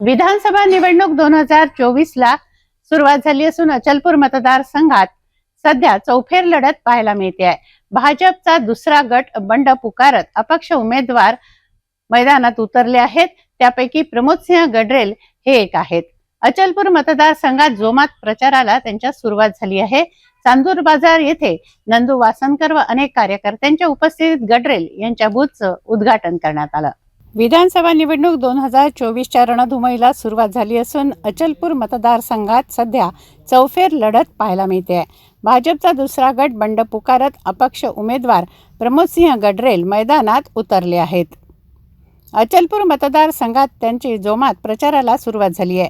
विधानसभा निवडणूक दोन हजार चोवीस ला सुरुवात झाली असून अचलपूर मतदारसंघात सध्या चौफेर लढत पाहायला मिळते आहे. भाजपचा दुसरा गट बंड पुकारत अपक्ष उमेदवार मैदानात उतरले आहेत. त्यापैकी प्रमोद सिंह गडरेल हे एक आहेत. अचलपूर मतदारसंघात जोमात प्रचाराला त्यांच्या सुरुवात झाली आहे. चांदूर बाजार येथे नंदू वासनकर व अनेक कार्यकर्त्यांच्या उपस्थितीत गडरेल यांच्या बूथचं उद्घाटन करण्यात आलं. विधानसभा निवडणूक दोन हजार चोवीसच्या रणधुमईला सुरुवात झाली असून अचलपूर मतदारसंघात सध्या चौफेर लढत पाहायला मिळते. आहे भाजपचा दुसरा गट बंड पुकारत अपक्ष उमेदवार प्रमोदसिंह गडरेल मैदानात उतरले आहेत. अचलपूर मतदारसंघात त्यांची जोमात प्रचाराला सुरुवात झाली आहे.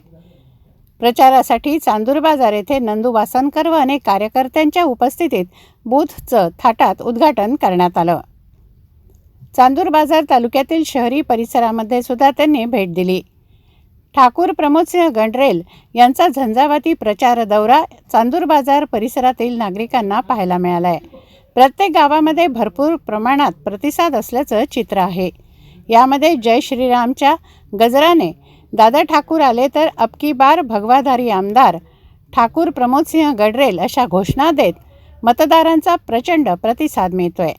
प्रचारासाठी चांदूरबाजार येथे नंदू वासनकर व अनेक कार्यकर्त्यांच्या उपस्थितीत बूथचं थाटात उद्घाटन करण्यात आलं. चांदूर बाजार तालुक्यातील शहरी परिसरामध्ये सुद्धा त्यांनी भेट दिली. ठाकूर प्रमोदसिंह गंडरेल यांचा झंझावाती प्रचार दौरा चांदूर बाजार परिसरातील नागरिकांना पाहायला मिळाला आहे प्रत्येक गावामध्ये भरपूर प्रमाणात प्रतिसाद असल्याचं चित्र आहे. यामध्ये जय श्रीरामच्या गजराने दादा ठाकूर आले तर अबकी बार भगवाधारी आमदार ठाकूर प्रमोदसिंह गडरेल अशा घोषणा देत मतदारांचा प्रचंड प्रतिसाद मिळतोय.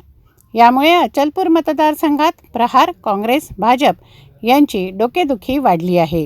यामुळे अचलपूर मतदारसंघात प्रहार काँग्रेस भाजप यांची डोकेदुखी वाढली आहे.